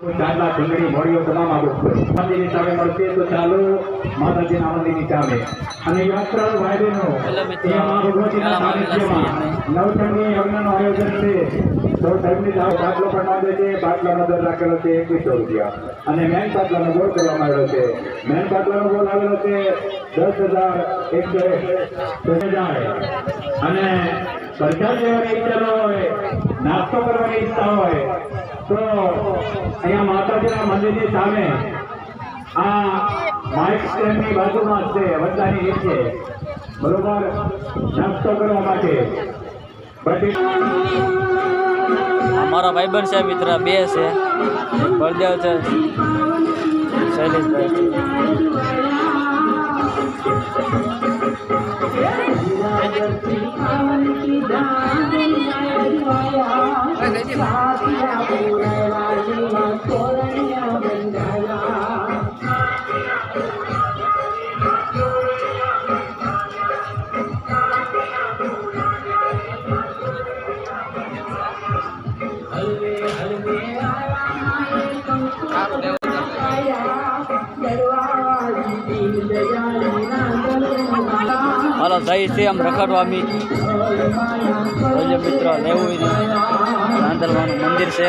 ચાંદલા ભીંગડી મોડીઓ તમામ આગળ મંદિરની સામે મળશે તો ચાલો માતાજીના મંદિરની સામે. અને હેલો મિત્રો. એ મા ભગવતીના સાનિધ્યમાં નવચંડી યજ્ઞનું આયોજન છે. તો દાવ બાટલો પણ નોંધે છે બાટલાનો દર રાખેલો છે, એકવીસો રૂપિયા. અને મેન બાટલાનો ગોળ કરવામાં આવેલો છે. મેન બાટલાનો ગોળ આવેલો છે દસ હજાર એકસો એક. જાય અને પ્રચાર લેવાની ઈચ્છા ન હોય, નાસ્તો કરવાની ઈચ્છા હોય, તો અહીંયા માતાજીના મંદિરની સામે આ માઇક સ્ટેન્ડની બાજુમાં છે વચ્ચાની નીચે. બરોબર? નાસ્તો કરવા માટે. બટ અમારા ભાઈબંધ છે મિત્ર બે છે. બળદેવ છે શૈલેષભાઈ છે. હાલો છે આમ રખડવા મી જોજો મિત્રો લેવું નાંદલવાનું મંદિર છે.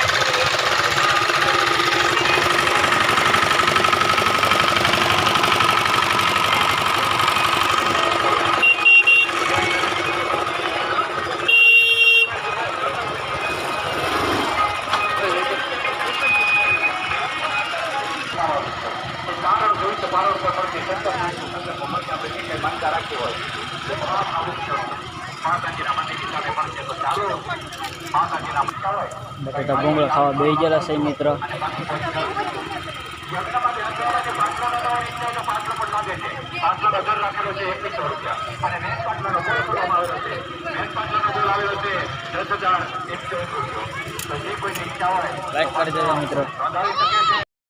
કરનારી માને લાલ તો લગાવ્યા અમને બહુ ભૂખ લાગી છે મિત્રો અમે તો ચાલો માતાજીના મંદિર બટાટા ભૂંગળા ખાવા બે ગયેલા છે મિત્ર. લાઈક કરી દેજો મિત્રો.